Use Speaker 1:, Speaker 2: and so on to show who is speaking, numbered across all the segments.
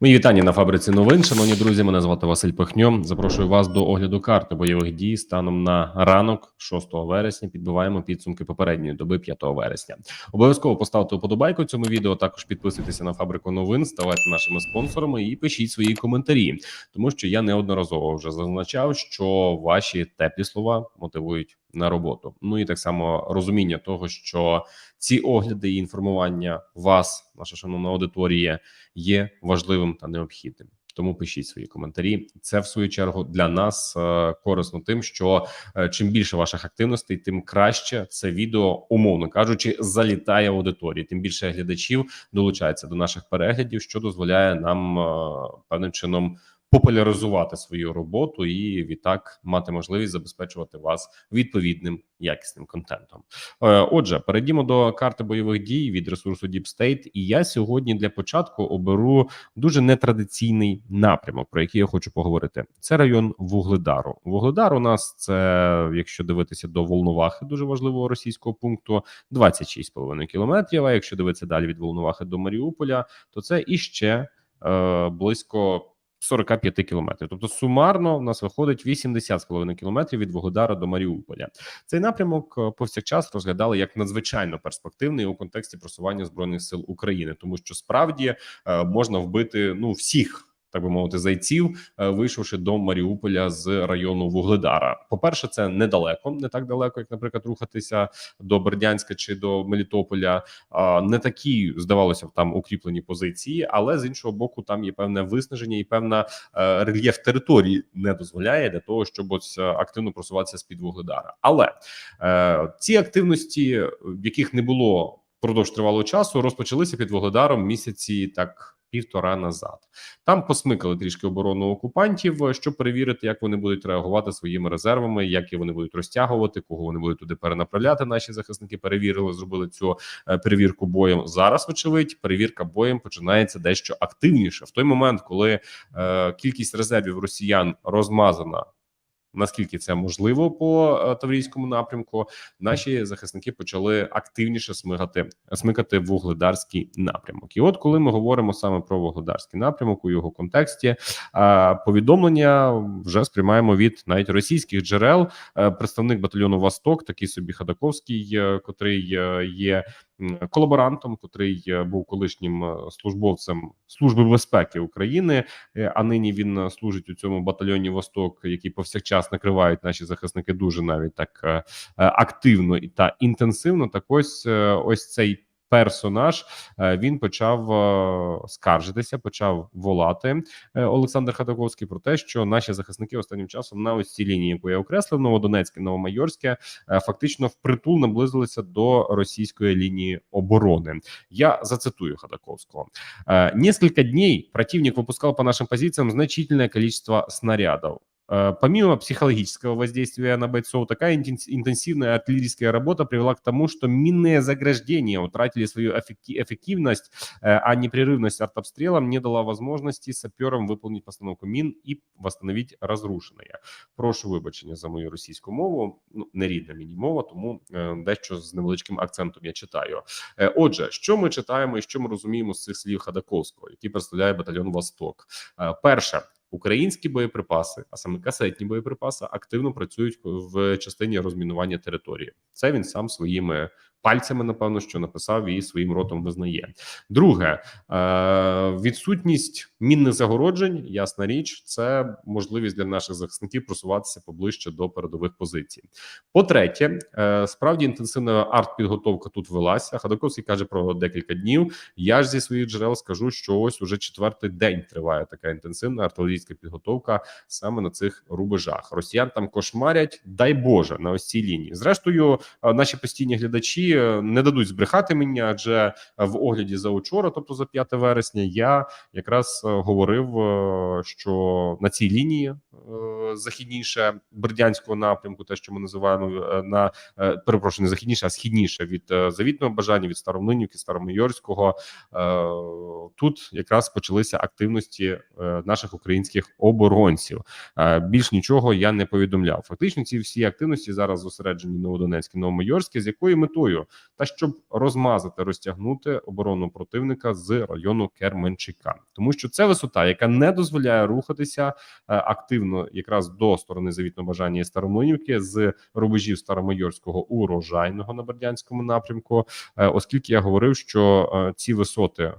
Speaker 1: Мої вітання на фабриці новин. Шановні друзі, мене звати Василь Пихньо. Запрошую вас до огляду карти бойових дій станом на ранок 6 вересня. Підбиваємо підсумки попередньої доби 5 вересня. Обов'язково поставте вподобайку цьому відео. Також підписуйтеся на фабрику новин, ставайте нашими спонсорами і пишіть свої коментарі, тому що я неодноразово вже зазначав, що ваші теплі слова мотивують на роботу. Ну і так само розуміння того, що ці огляди і інформування вас, наша шановна аудиторія, є важливим та необхідним. Тому пишіть свої коментарі. Це в свою чергу для нас е, корисно тим, що е, чим більше ваших активностей, тим краще це відео, умовно кажучи, залітає аудиторії. Тим більше глядачів долучається до наших переглядів, що дозволяє нам е, певним чином популяризувати свою роботу і відтак мати можливість забезпечувати вас відповідним якісним контентом. Е, Отже, перейдімо до карти бойових дій від ресурсу Deep State. І я сьогодні для початку оберу дуже нетрадиційний напрямок, про який я хочу поговорити. Це район Вугледару. Вугледар у нас це, якщо дивитися до Волновахи, дуже важливого російського пункту, 26,5 кілометрів. А якщо дивитися далі від Волновахи до Маріуполя, то це іще е, близько. 45 кілометрів, тобто сумарно в нас виходить 80,5 кілометрів від Вугледара до Маріуполя. Цей напрямок е, повсякчас розглядали як надзвичайно перспективний у контексті просування збройних сил України, тому що справді е, можна вбити ну всіх. Так би мовити, зайців, е, вийшовши до Маріуполя з району Вугледара. По перше, це недалеко, не так далеко, як, наприклад, рухатися до Бердянська чи до Мелітополя. Не такі здавалося б там укріплені позиції, але з іншого боку, там є певне виснаження і певна е, рельєф території не дозволяє для того, щоб ось е, активно просуватися з під Вугледара. Але ці активності, в яких не було впродовж тривалого часу, розпочалися під Вугледаром місяці так. Півтора назад там посмикали трішки оборону окупантів, щоб перевірити, як вони будуть реагувати своїми резервами, як вони будуть розтягувати, кого вони будуть туди перенаправляти. Наші захисники перевірили, зробили цю е, перевірку боєм. Зараз, вочевидь, перевірка боєм починається дещо активніше в той момент, коли е, кількість резервів росіян розмазана наскільки це можливо по е, таврійському напрямку, наші захисники почали активніше смигати смикати вугледарський напрямок. І от коли ми говоримо саме про вугледарський напрямок у його контексті, повідомлення вже сприймаємо від навіть російських джерел. Е, представник батальйону Восток, такий собі Хадаковський, е, котрий є колаборантом, котрий е, був колишнім е, службовцем служби безпеки України, е, а нині він служить у цьому батальйоні Восток, який повсякчас накривають наші захисники дуже навіть так активно і та інтенсивно. Так ось ось цей персонаж е, він почав е, скаржитися, почав волати е, Олександр Хатаковський про те, що наші захисники останнім часом на ось цій лінії, яку я окреслив, Новодонецьке, Новомайорське, фактично впритул наблизилися до російської лінії оборони. Я зацитую Ходаковського. Несколько дней противник выпускал по нашим позициям значительное количество снарядов. Э, помимо психологического воздействия на бойцов, такая интенсивная артиллерийская работа привела к тому, что минные заграждения утратили свою эффективность, э, а непрерывность артобстрелом не дала возможности саперам выполнить постановку мин і восстановить розрушене. Прошу вибачення за мою російську мову. Ну не рідна мені мова, тому е, дещо з невеличким акцентом я читаю. Е, отже, що ми читаємо і що ми розуміємо з цих слів Хадаковського, який представляє батальйон Восток. Е, перше. Українські боєприпаси, а саме касетні боєприпаси, активно працюють в частині розмінування території. Це він сам своїми пальцями, напевно, що написав і своїм ротом визнає. Друге е, відсутність мінних загороджень, ясна річ, це можливість для наших захисників просуватися поближче до передових позицій. По-третє, е, справді інтенсивна артпідготовка тут велася. Хадаковський каже про декілька днів. Я ж зі своїх джерел скажу, що ось уже четвертий день триває така інтенсивна артилерійська підготовка саме на цих рубежах. Росіян там кошмарять, дай Боже, на ось цій лінії. Зрештою, е, наші постійні глядачі не дадуть збрехати мені, адже в огляді за учора, тобто за 5 вересня, я якраз е, говорив, е, що на цій лінії е, західніше бердянського напрямку, те, що ми називаємо на перепрошую, не західніше, а східніше від завітного бажання від Старомлинівки, Старомайорського. Тут якраз почалися активності наших українських оборонців. Більш нічого я не повідомляв. Фактично, ці всі активності зараз зосереджені Новодонецьке, Новомайорське, з якою метою метою, та щоб розмазати, розтягнути оборону противника з району Керменчика, тому що це висота, яка не дозволяє рухатися е, активно, якраз до сторони завітно бажання і Старомлинівки з рубежів Старомайорського урожайного на Бердянському напрямку, е, оскільки я говорив, що е, ці висоти.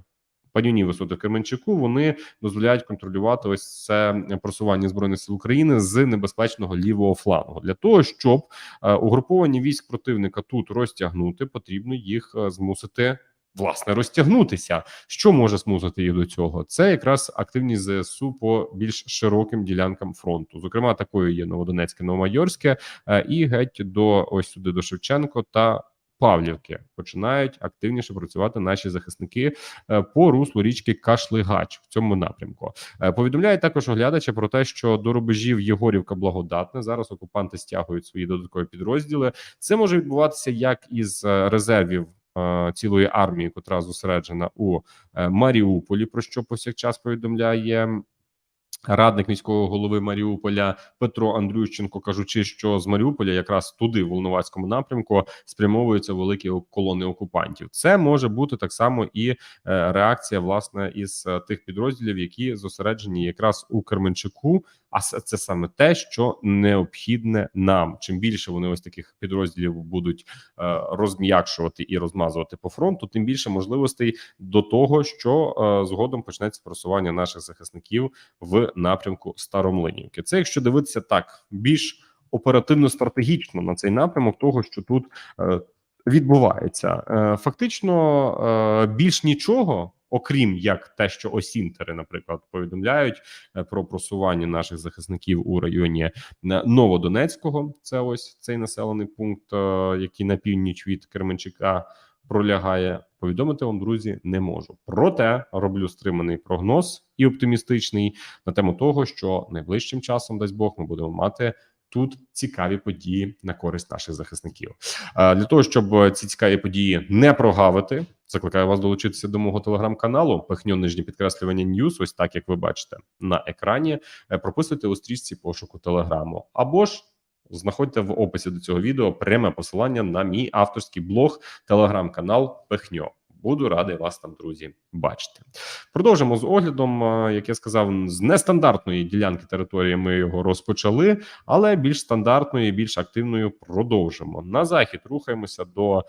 Speaker 1: Панівні висоти Кременчуку вони дозволяють контролювати ось це просування збройних сил України з небезпечного лівого флангу. Для того щоб е, угруповання військ противника тут розтягнути, потрібно їх е, змусити. Власне, розтягнутися, що може змусити їх до цього? Це якраз активність ЗСУ по більш широким ділянкам фронту. Зокрема, такою є Новодонецьке, Новомайорське е, і геть до ось сюди до Шевченко та Павлівки починають активніше працювати наші захисники е, по руслу річки Кашлигач в цьому напрямку. Е, Повідомляє також оглядача про те, що до рубежів Єгорівка благодатне зараз окупанти стягують свої додаткові підрозділи. Це може відбуватися як із е, резервів. Цілої армії, котра зосереджена у Маріуполі, про що повсякчас повідомляє радник міського голови Маріуполя Петро Андрющенко, кажучи, що з Маріуполя, якраз туди, в Волновацькому напрямку, спрямовуються великі колони окупантів. Це може бути так само і е, реакція власне із е, тих підрозділів, які зосереджені якраз у Керменчуку. А це саме те, що необхідне нам. Чим більше вони ось таких підрозділів будуть е, розм'якшувати і розмазувати по фронту, тим більше можливостей до того, що е, згодом почнеться просування наших захисників в напрямку Старомлинівки. Це якщо дивитися так більш оперативно стратегічно на цей напрямок, того що тут е, відбувається, фактично більш нічого. Окрім як те, що осінтери, наприклад, повідомляють е, про просування наших захисників у районі е, Новодонецького, це ось цей населений пункт, е, який на північ від Керменчука пролягає. Повідомити вам, друзі, не можу. Проте роблю стриманий прогноз і оптимістичний на тему того, що найближчим часом, дасть Бог, ми будемо мати. Тут цікаві події на користь наших захисників. Для того щоб ці цікаві події не прогавити, закликаю вас долучитися до мого телеграм-каналу. Пихню нижнє підкреслювання Ньюс. Ось так як ви бачите на екрані. Е, Прописуйте у стрічці пошуку телеграму або ж. Знаходьте в описі до цього відео пряме посилання на мій авторський блог, телеграм-канал Пехньо. Буду радий вас там, друзі, бачити. Продовжимо з оглядом. Е, Як я сказав, з нестандартної ділянки території ми його розпочали, але більш стандартною, більш активною продовжимо. На захід рухаємося до е,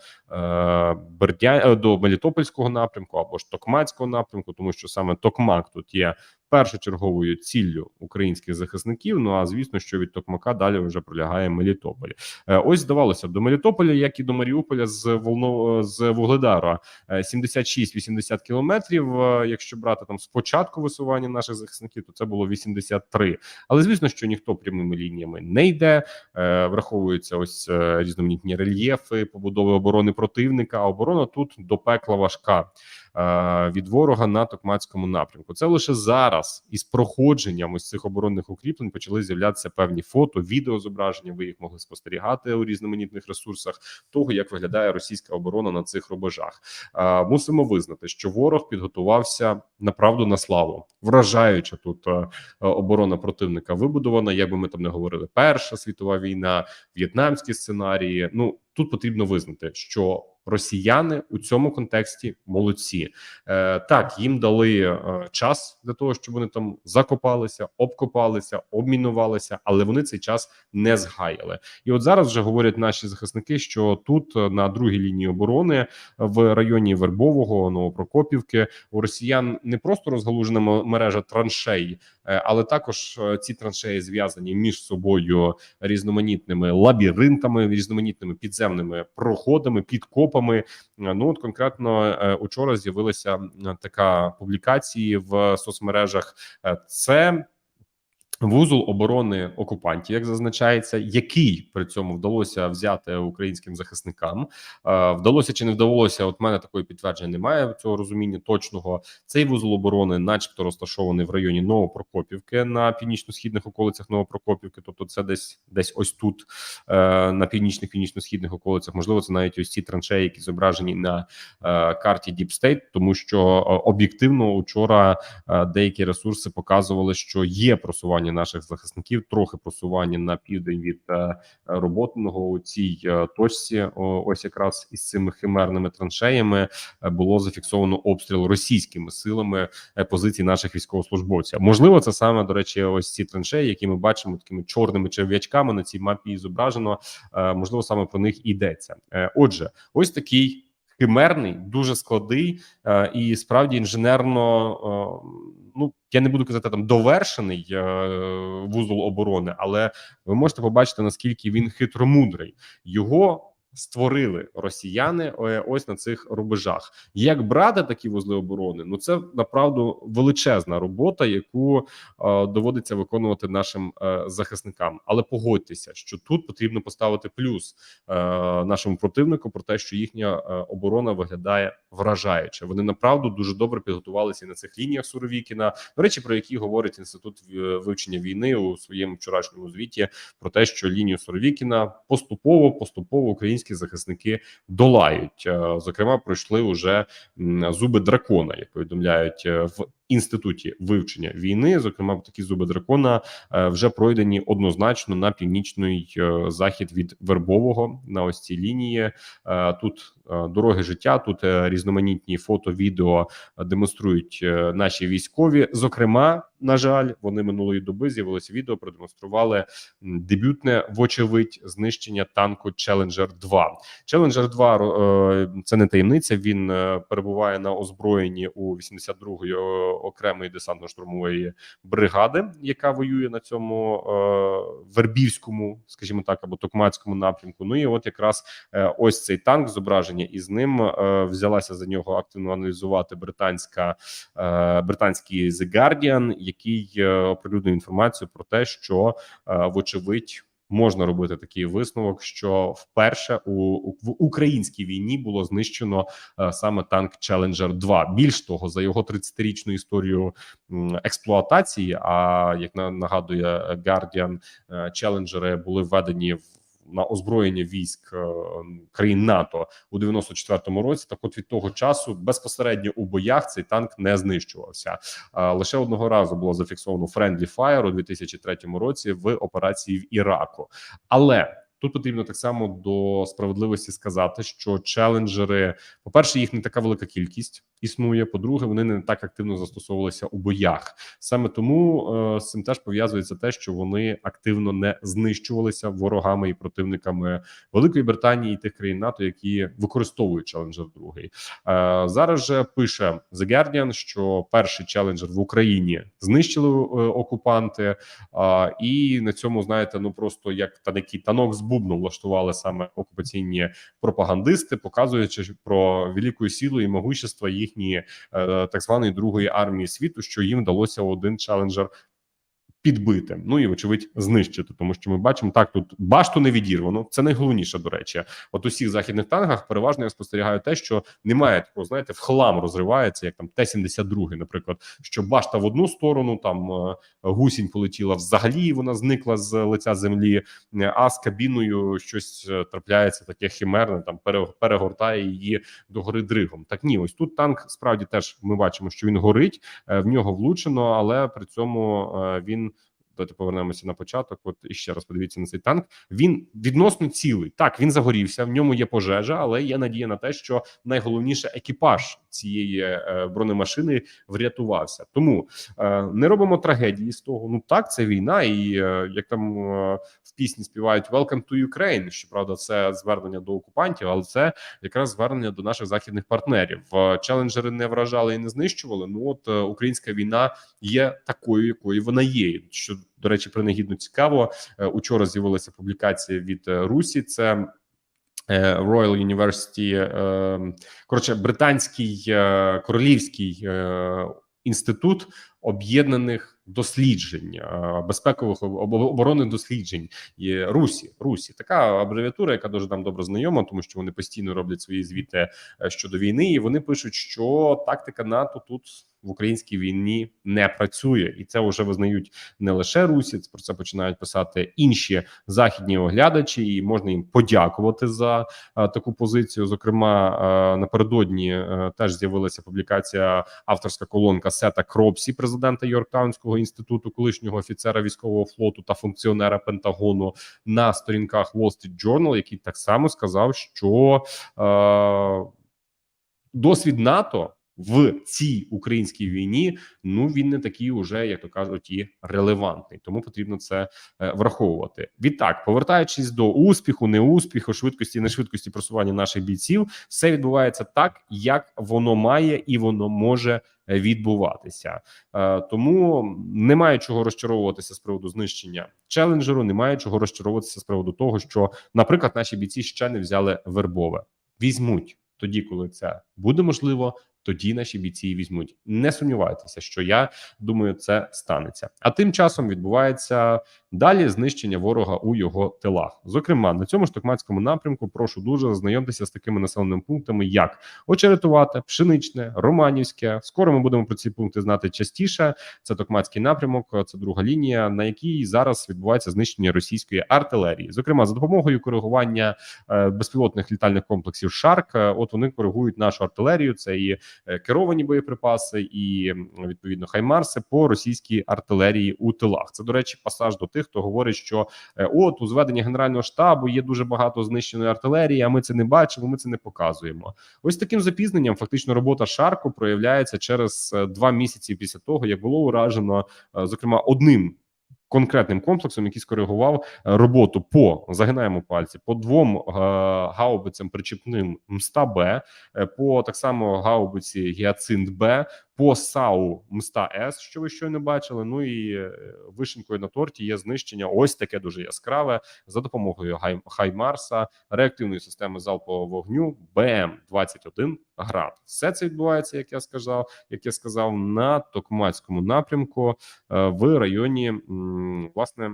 Speaker 1: Бердя... е, до Мелітопольського напрямку або ж Токмацького напрямку, тому що саме Токмак тут є першочерговою ціллю українських захисників. Ну а звісно, що від Токмака далі вже пролягає Мелітополь. Е, Ось здавалося до Мелітополя, як і до Маріуполя з Волно з Вугледара. е, 76-80 кілометрів. Е, Якщо брати там спочатку висування наших захисників, то це було 83. Але звісно, що ніхто прямими лініями не йде. Е, Враховуються ось е, різноманітні рельєфи, побудови оборони противника. А оборона тут до пекла важка. Е, Від ворога на Токмацькому напрямку. Це лише зараз із проходженням ось цих оборонних укріплень почали з'являтися певні фото, відеозображення. Ви їх могли спостерігати у різноманітних ресурсах того, як виглядає російська оборона на цих рубежах. Е, Мусимо визнати, що ворог підготувався направду на славу, вражаюча тут е, оборона противника вибудована. Як би ми там не говорили, Перша світова війна, в'єтнамські сценарії. Ну тут потрібно визнати, що росіяни у цьому контексті молодці. Е, так, їм дали е, час для того, щоб вони там закопалися, обкопалися, обмінувалися, але вони цей час не згаяли. І от зараз вже говорять наші захисники, що тут е, на другій лінії оборони в районі Вербового, Новопрокопівки у росіян не просто розгалужена мережа траншей, е, але також е, ці траншеї зв'язані між собою різноманітними лабіринтами, різноманітними підземними проходами, підкопами. Е, Ну от конкретно е, учора з'явилася така публікації в соцмережах. Е, Це Вузол оборони окупантів, як зазначається, який при цьому вдалося взяти українським захисникам. Е, Вдалося чи не вдалося? От мене такої підтвердження немає цього розуміння точного. Цей вузол оборони, начебто, розташований в районі Новопрокопівки на північно-східних околицях Новопрокопівки. Тобто, це десь десь ось тут е, на північних північно-східних околицях. Можливо, це навіть ось ці траншеї, які зображені на е, карті Deep State, тому що об'єктивно учора деякі ресурси показували, що є просування просування наших захисників, трохи просування на південь від е, роботного у цій е, точці. Ось якраз із цими химерними траншеями е, було зафіксовано обстріл російськими силами позицій наших військовослужбовців. Можливо, це саме до речі, ось ці траншеї, які ми бачимо такими чорними черв'ячками на цій мапі зображено. Можливо, саме про них йдеться. Е, Отже, ось такий. Химерний, дуже складний е, і справді інженерно. е, Ну я не буду казати там довершений е, вузол оборони, але ви можете побачити наскільки він хитромудрий. Його створили росіяни е, ось на цих рубежах. Як брати такі вузли оборони? Ну це направду величезна робота, яку е, доводиться виконувати нашим е, захисникам. Але погодьтеся, що тут потрібно поставити плюс е, нашому противнику про те, що їхня е, оборона виглядає вражаюче. Вони направду дуже добре підготувалися на цих лініях Суровікіна. До речі, про які говорить інститут вивчення війни у своєму вчорашньому звіті про те, що лінію Суровікіна поступово поступово українські захисники долають. Е, Зокрема, пройшли уже зуби дракона, як повідомляють е, в інституті вивчення війни. Зокрема, такі зуби дракона е, вже пройдені однозначно на північний е, захід від Вербового на ось цій лінії. Е, Тут дороги життя, тут різноманітні фото, відео демонструють наші військові. Зокрема, на жаль, вони минулої доби з'явилося відео, продемонстрували дебютне, вочевидь, знищення танку Challenger 2 Challenger 2 е, це не таємниця. Він перебуває на озброєнні у 82-ї е, окремої десантно-штурмової бригади, яка воює на цьому е, вербівському, скажімо так, або токмацькому напрямку. Ну і от якраз е, ось цей танк зображення із ним е, взялася за нього активно аналізувати британська е, британський The Guardian, який е, оприлюднив інформацію про те, що е, вочевидь. Можна робити такий висновок, що вперше у, в українській війні було знищено е, саме танк Челенджер 2 Більш того, за його 30-річну історію експлуатації. А як на- нагадує Guardian, челенджери були введені в на озброєння військ е, країн НАТО у 94-му році. Так, от від того часу безпосередньо у боях цей танк не знищувався. А лише одного разу було зафіксовано Friendly Fire у 2003 році в операції в Іраку. Але тут потрібно так само до справедливості сказати, що челенджери, по перше, їх не така велика кількість існує. По-друге, вони не так активно застосовувалися у боях. Саме тому е, з цим теж пов'язується те, що вони активно не знищувалися ворогами і противниками Великої Британії і тих країн НАТО, які використовують Challenger 2. Е, зараз же пише The Guardian, що перший челенджер в Україні знищили е, окупанти, і на цьому знаєте, ну просто як та такий танок з бубном влаштували саме окупаційні пропагандисти, показуючи про велику силу і могущество їхньої е, так званої другої армії світу, що їм вдалося один челенджер. Підбити, ну і вочевидь знищити, тому що ми бачимо так. Тут башту не відірвано. Це найголовніше до речі. От у всіх західних танках переважно я спостерігаю те, що немає такого, знаєте, в хлам розривається, як там Т-72, наприклад, що башта в одну сторону, там е, гусінь полетіла взагалі, вона зникла з лиця землі. е, А з кабіною щось е, трапляється таке химерне, там пере- перегортає її до гори дригом. Так ні, ось тут танк справді теж ми бачимо, що він горить, в нього влучено, але при цьому він. Давайте повернемося на початок. От і ще раз подивіться на цей танк. Він відносно цілий. Так він загорівся. В ньому є пожежа, але є надія на те, що найголовніше екіпаж цієї е, бронемашини врятувався. Тому е, не робимо трагедії з того. Ну так, це війна, і е, як там в пісні співають «Welcome to Ukraine», Щоправда, це звернення до окупантів, але це якраз звернення до наших західних партнерів. Челенджери не вражали і не знищували. Ну от українська війна є такою, якою вона є. Що до речі, принагідно цікаво. Е, Учора з'явилася публікація від е, Русі. Це е, Royal University, коротше, британський королівський інститут об'єднаних досліджень, безпекових об- об- оборонних досліджень є Русі. Русі така абревіатура, яка дуже нам добре знайома, тому що вони постійно роблять свої звіти щодо війни, і вони пишуть, що тактика НАТО тут в українській війні не працює, і це вже визнають не лише Русі. Про це починають писати інші західні оглядачі, і можна їм подякувати за е, таку позицію. Зокрема, е, напередодні е, теж з'явилася публікація авторська колонка Сета Кропсі, президента Йорктаунського інституту колишнього офіцера військового флоту та функціонера Пентагону на сторінках Wall Street Journal, який так само сказав, що е, досвід НАТО в цій українській війні ну він не такий уже, як то кажуть, і релевантний. Тому потрібно це е, враховувати. Відтак, повертаючись до успіху, неуспіху, швидкості, нешвидкості просування наших бійців, все відбувається так, як воно має і воно може е, відбуватися. Е, тому немає чого розчаровуватися з приводу знищення челенджеру. Немає чого розчаровуватися з приводу того, що, наприклад, наші бійці ще не взяли вербове. Візьмуть тоді, коли це буде можливо. Тоді наші бійці її візьмуть. Не сумнівайтеся, що я думаю, це станеться. А тим часом відбувається далі знищення ворога у його тилах. Зокрема, на цьому ж токмацькому напрямку прошу дуже знайомтеся з такими населеними пунктами, як Очеретувате, Пшеничне, Романівське. Скоро ми будемо про ці пункти знати частіше. Це токмацький напрямок, це друга лінія, на якій зараз відбувається знищення російської артилерії. Зокрема, за допомогою коригування е, безпілотних літальних комплексів Шарк. е, От вони коригують нашу артилерію. Це і е, керовані боєприпаси, і відповідно хаймарси по російській артилерії у тилах. Це до речі, пасаж до тих, хто говорить, що е, от у зведенні генерального штабу є дуже багато знищеної артилерії. А ми це не бачимо. Ми це не показуємо. Ось таким запізненням. Фактично, робота Шарку проявляється через е, два місяці після того, як було уражено, е, зокрема, одним. Конкретним комплексом, який скоригував роботу по загинаємо пальці по двом гаубицям причіпним МСТА Б, по так само гаубиці Гіацинт Б, по САУ МСТА С, що ви щойно бачили. Ну і е, вишенкою на торті є знищення. Ось таке дуже яскраве за допомогою Гай- Хаймарса, реактивної системи залпового вогню БМ 21 град. Все це відбувається, як я сказав, як я сказав, на Токмацькому напрямку е, в районі власне.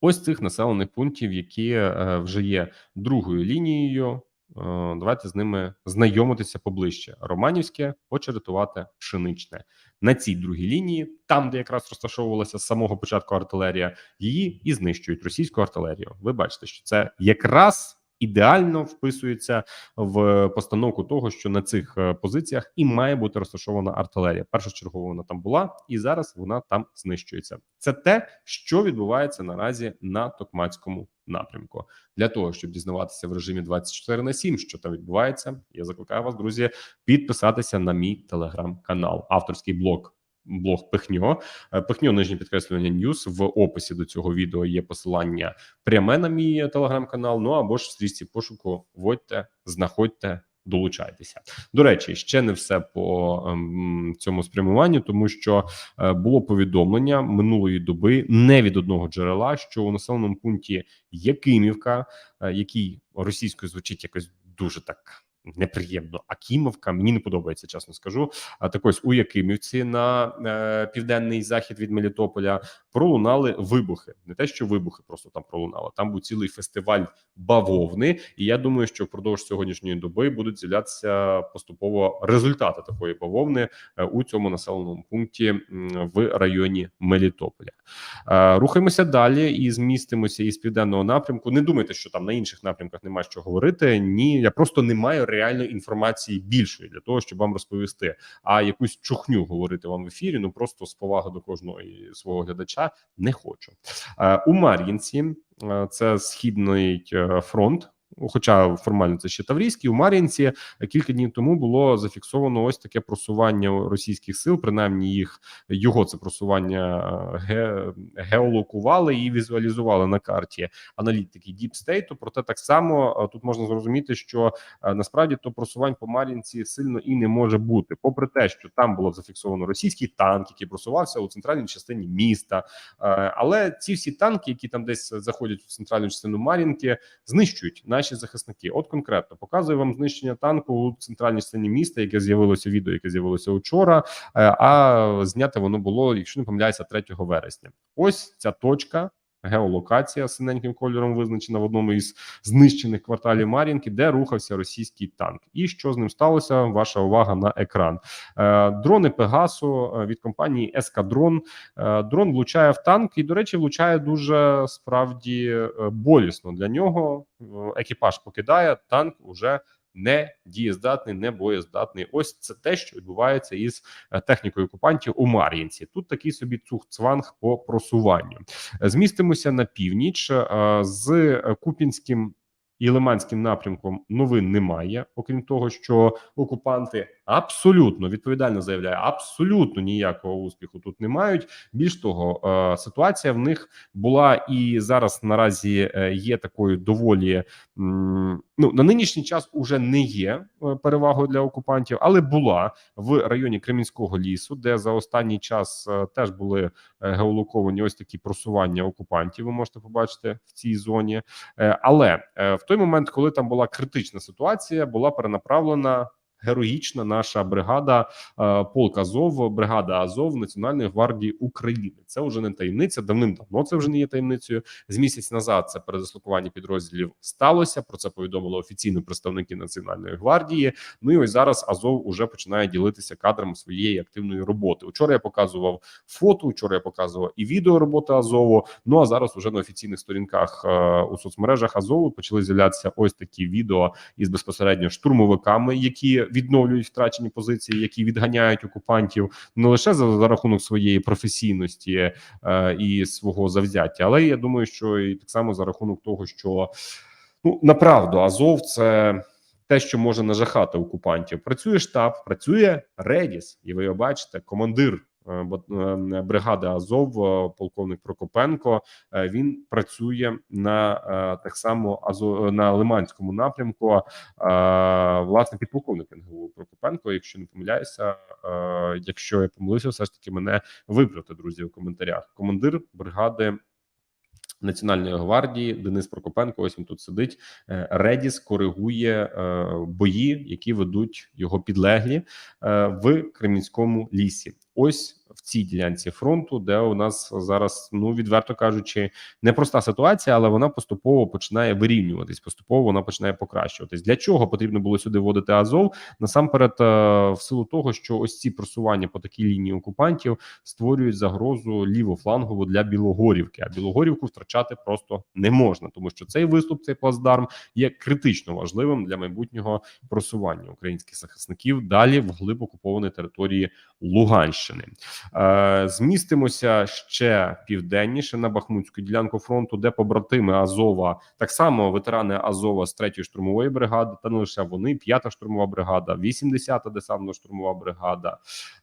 Speaker 1: Ось цих населених пунктів, які е, вже є другою лінією. Е, Давайте з ними знайомитися поближче. Романівське, очеретувати пшеничне на цій другій лінії, там, де якраз розташовувалася з самого початку артилерія, її і знищують російську артилерію. Ви бачите, що це якраз ідеально вписується в постановку того, що на цих е, позиціях і має бути розташована артилерія. Першочергово вона там була, і зараз вона там знищується. Це те, що відбувається наразі на Токмацькому напрямку. Для того щоб дізнаватися в режимі 24 на 7, що там відбувається, я закликаю вас, друзі, підписатися на мій телеграм-канал, авторський блог. Блог Пихньо, Е, Пихньо нижнє підкреслювання Ньюс. В описі до цього відео є посилання пряме на мій телеграм-канал. Ну або ж в стрічці пошуку вводьте, знаходьте, долучайтеся. До речі, ще не все по ем, цьому спрямуванню, тому що е, було повідомлення минулої доби не від одного джерела, що у населеному пункті Якимівка, е, який російською звучить якось дуже так. Неприємно, Акімовка мені не подобається, чесно скажу. А так ось у Якимівці на е, південний захід від Мелітополя пролунали вибухи. Не те, що вибухи просто там пролунали. Там був цілий фестиваль бавовни. І я думаю, що впродовж сьогоднішньої доби будуть з'являтися поступово результати такої бавовни е, у цьому населеному пункті в районі Мелітополя. Е, Рухаємося далі і змістимося із південного напрямку. Не думайте, що там на інших напрямках немає що говорити. Ні, я просто не маю реальної інформації більшої для того, щоб вам розповісти. А якусь чухню говорити вам в ефірі. Ну просто з поваги до кожного свого глядача не хочу. Е, У Мар'їнці е, це східний е, фронт. Хоча формально це ще Таврійський, у Мар'їнці кілька днів тому було зафіксовано ось таке просування російських сил. Принаймні, їх його це просування е, ге, геолокували і візуалізували на карті аналітики State. Проте так само е, тут можна зрозуміти, що е, насправді то просувань по Мар'їнці сильно і не може бути, попри те, що там було зафіксовано російський танк, який просувався у центральній частині міста. Е, Але ці всі танки, які там десь заходять у центральну частину Мар'їнки, знищують наші захисники. От конкретно показую вам знищення танку у центральній частині міста, яке з'явилося відео, яке з'явилося вчора. е, А зняте воно було, якщо не помиляюся, 3 вересня. Ось ця точка. Геолокація синеньким кольором визначена в одному із знищених кварталів Мар'їнки, де рухався російський танк. І що з ним сталося? Ваша увага на екран. Е, Дрони Пегасу е, від компанії Ескадрон. Е, Дрон влучає в танк, і, до речі, влучає дуже справді болісно для нього. Екіпаж покидає танк уже не дієздатний, не боєздатний. Ось це те, що відбувається із е, технікою окупантів у Мар'їнці. Тут такий собі цух-цванг по просуванню. Змістимося на північ е, з Купінським і Лиманським напрямком новин немає, окрім того, що окупанти абсолютно відповідально заявляє, абсолютно ніякого успіху тут не мають. Більш того, е, ситуація в них була і зараз наразі е, є такою доволі ну на нинішній час уже не є е, перевагою для окупантів, але була в районі Кремінського лісу, де за останній час теж були геолоковані ось такі просування окупантів. Ви можете побачити в цій зоні. Але е, той момент, коли там була критична ситуація, була перенаправлена. Героїчна наша бригада е, полк Азов, бригада Азов Національної гвардії України. Це вже не таємниця. Давним-давно це вже не є таємницею. З місяць назад це передислокування підрозділів сталося. Про це повідомили офіційно представники Національної гвардії. Ну і ось зараз Азов уже починає ділитися кадрами своєї активної роботи. Учора я показував фото. Учора я показував і відео роботи Азову. Ну а зараз уже на офіційних сторінках е, у соцмережах Азову почали з'являтися ось такі відео із безпосередньо штурмовиками, які відновлюють втрачені позиції, які відганяють окупантів не лише за, за рахунок своєї професійності е, і свого завзяття, але я думаю, що і так само за рахунок того, що ну направду Азов це. Те, що може нажахати окупантів, працює штаб, працює Редіс, і ви його бачите, командир бригади Азов, е, полковник Прокопенко. е, Він працює на е, так само Азо на Лиманському напрямку. е, Власне, підполковник НГУ Прокопенко. Якщо не помиляюся, е, якщо я помилився, все ж таки мене виправте, друзі, у коментарях. Командир бригади. Національної гвардії Денис Прокопенко. Ось він тут сидить. Е, Редіс коригує е, бої, які ведуть його підлеглі е, в Кремінському лісі. Ось в цій ділянці фронту, де у нас зараз, ну відверто кажучи, непроста ситуація, але вона поступово починає вирівнюватись. Поступово вона починає покращуватись. Для чого потрібно було сюди вводити Азов? Насамперед, е, в силу того, що ось ці просування по такій лінії окупантів створюють загрозу лівофлангову для Білогорівки. А Білогорівку втрачати просто не можна, тому що цей виступ, цей плацдарм є критично важливим для майбутнього просування українських захисників далі в глиб окупованої території Луганщини. Е, Змістимося ще південніше на Бахмутську ділянку фронту, де побратими Азова, так само ветерани Азова з 3-ї штурмової бригади, та не лише вони, 5-та штурмова бригада, 80-та десантно-штурмова бригада,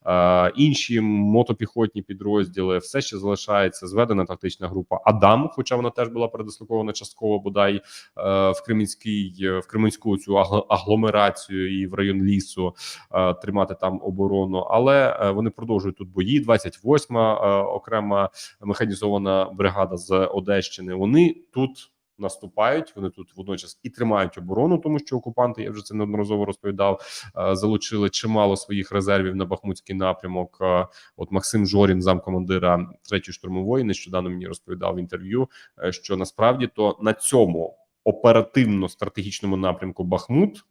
Speaker 1: е, інші мотопіхотні підрозділи. Все ще залишається зведена тактична група Адам, хоча вона теж була передислокована частково бодай е, в Кремінський в Кременську цю агломерацію і в район лісу тримати там оборону, але вони продовжують тут бої. 28-ма е, окрема механізована бригада з Одещини. Вони тут. Наступають, вони тут водночас і тримають оборону, тому що окупанти, я вже це неодноразово розповідав, е, залучили чимало своїх резервів на Бахмутський напрямок. Е, От Максим Жорін, замкомандира третьої штурмової, нещодавно мені розповідав в інтерв'ю, що насправді то на цьому оперативно-стратегічному напрямку Бахмут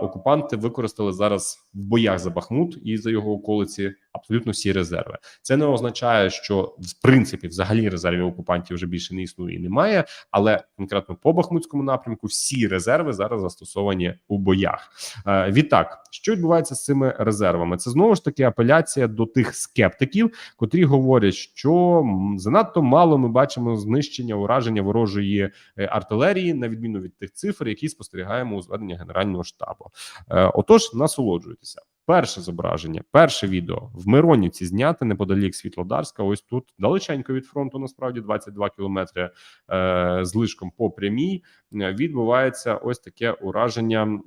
Speaker 1: окупанти використали зараз в боях за Бахмут і за його околиці абсолютно всі резерви. Це не означає, що в принципі взагалі резервів окупантів вже більше не існує і немає. Але конкретно по Бахмутському напрямку всі резерви зараз застосовані у боях. Е, Відтак, що відбувається з цими резервами? Це знову ж таки апеляція до тих скептиків, котрі говорять, що занадто мало ми бачимо знищення ураження ворожої е, артилерії, на відміну від тих цифр, які спостерігаємо у зведенні Генерального штабу. Е, Отож, насолоджуйтеся. Перше зображення, перше відео в Миронівці зняте неподалік Світлодарська. Ось тут далеченько від фронту, насправді 22 кілометри е, з лишком по прямій. е, Відбувається ось таке ураження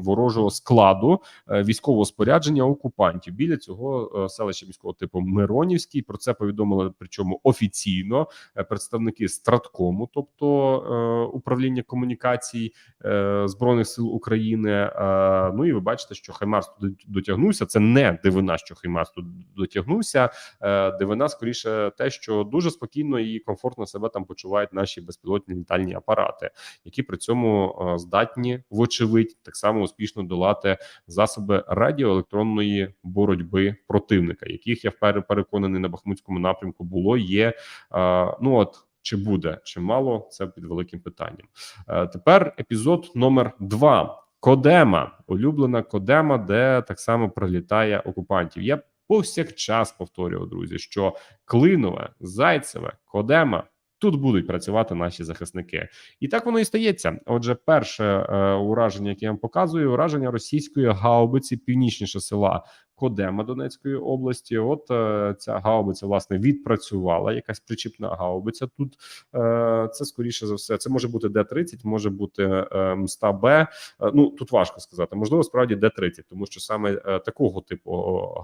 Speaker 1: ворожого складу е, військового спорядження окупантів біля цього е, селища міського типу Миронівський. Про це повідомили причому офіційно представники Страткому, тобто е, управління комунікацій е, збройних сил України. Е, ну і ви бачите, що Хаймарс туди дотягнувся. Це не дивина, що Хаймарс тут дотягнувся. Е, дивина скоріше те, що дуже спокійно і комфортно себе там почувають наші безпілотні літальні апарати, які при цьому е, здатні, вочевидь, так само успішно долати засоби радіоелектронної боротьби противника, яких я переконаний на Бахмутському напрямку було. Є е, ну от. Чи буде чимало це під великим питанням? Тепер епізод номер два. Кодема, улюблена Кодема, де так само прилітає окупантів. Я повсякчас повторював, друзі, що Клинове, Зайцеве, Кодема. Тут будуть працювати наші захисники, і так воно і стається. Отже, перше е, ураження, яке я вам показую, ураження російської гаубиці північніше села Кодема Донецької області. От е, ця гаубиця власне відпрацювала. Якась причіпна гаубиця. Тут е, це скоріше за все. Це може бути Д-30, може бути е, Мста Б. Е, ну тут важко сказати. Можливо, справді Д-30, тому що саме е, такого типу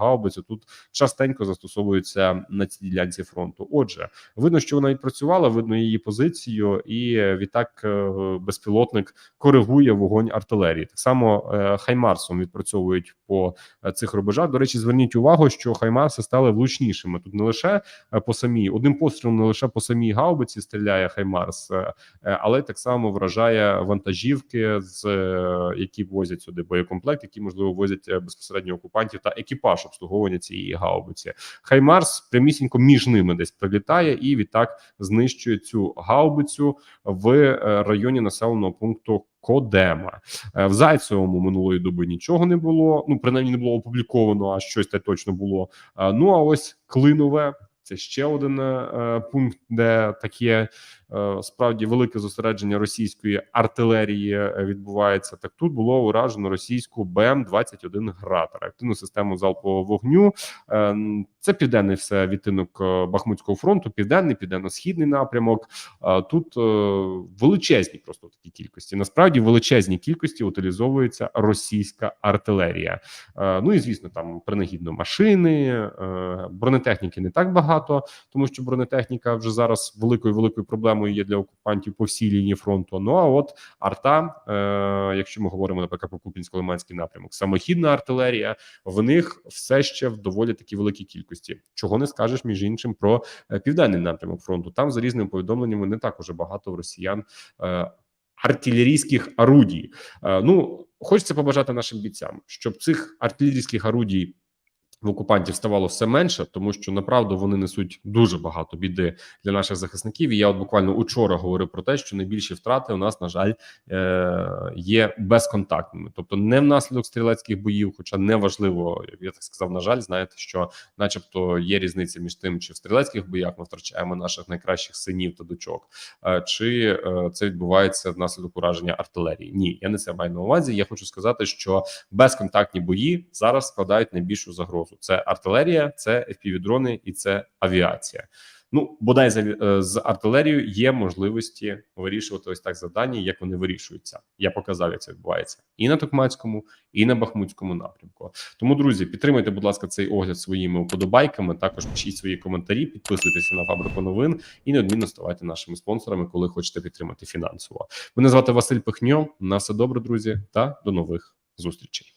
Speaker 1: гаубицю тут частенько застосовується на цій ділянці фронту. Отже, видно, що вона відпрацювала, видно її позицію, і відтак е, безпілотник коригує вогонь артилерії. Так само е, Хаймарсом відпрацьовують по е, цих рубежах. До речі, зверніть увагу, що Хаймарси стали влучнішими. Тут не лише е, по самій одним пострілом, не лише по самій гаубиці стріляє Хаймарс, е, е, але так само вражає вантажівки, з які возять сюди боєкомплект, які можливо возять безпосередньо окупантів та екіпаж обслуговування цієї гаубиці. Хаймарс прямісінько між ними десь прилітає і відтак знищує цю гаубицю в районі населеного пункту. Кодема Е, в Зайцевому минулої доби нічого не було. Ну принаймні не було опубліковано, а щось те точно було. Е, Ну а ось Клинове це ще один е, пункт, де таке справді велике зосередження російської артилерії е, відбувається. Так тут було уражено російську БМ 21 гратор, активну систему залпового вогню. Е, Це південний все відтинок е, Бахмутського фронту, південний, південно-східний напрямок. Е, Тут е, величезні просто такі кількості. Насправді величезні кількості утилізовується російська артилерія. Е, Ну і звісно, там принагідно машини, е, бронетехніки не так багато, тому що бронетехніка вже зараз великою великою проблемою є для окупантів по всій лінії фронту. Ну а от арта, е, якщо ми говоримо наприклад про Купінсько-Лиманський напрямок, самохідна артилерія, в них все ще в доволі такі великій кількості. Чого не скажеш між іншим про е, південний напрямок фронту? Там за різними повідомленнями не так уже багато росіян. Е, Артилерійських орудій. Е, Ну хочеться побажати нашим бійцям, щоб цих артилерійських орудій в окупантів ставало все менше, тому що направду вони несуть дуже багато біди для наших захисників. І я от буквально учора говорив про те, що найбільші втрати у нас, на жаль, е, є безконтактними, тобто не внаслідок стрілецьких боїв, хоча не важливо, я так сказав, на жаль, знаєте, що, начебто, є різниця між тим, чи в стрілецьких боях ми втрачаємо наших найкращих синів та дочок, е, чи е, це відбувається внаслідок ураження артилерії. Ні, я не це маю на увазі. Я хочу сказати, що безконтактні бої зараз складають найбільшу загрозу. Це артилерія, це FPV-дрони і це авіація. Ну бодай за е, з артилерією є можливості вирішувати ось так завдання, як вони вирішуються. Я показав, як це відбувається і на Токмацькому, і на Бахмутському напрямку. Тому, друзі, підтримайте, будь ласка, цей огляд своїми вподобайками. Також пишіть свої коментарі, підписуйтеся на фабрику новин і неодмінно ставайте нашими спонсорами, коли хочете підтримати фінансово. Мене звати Василь Пихньо. На все добре, друзі, та до нових зустрічей.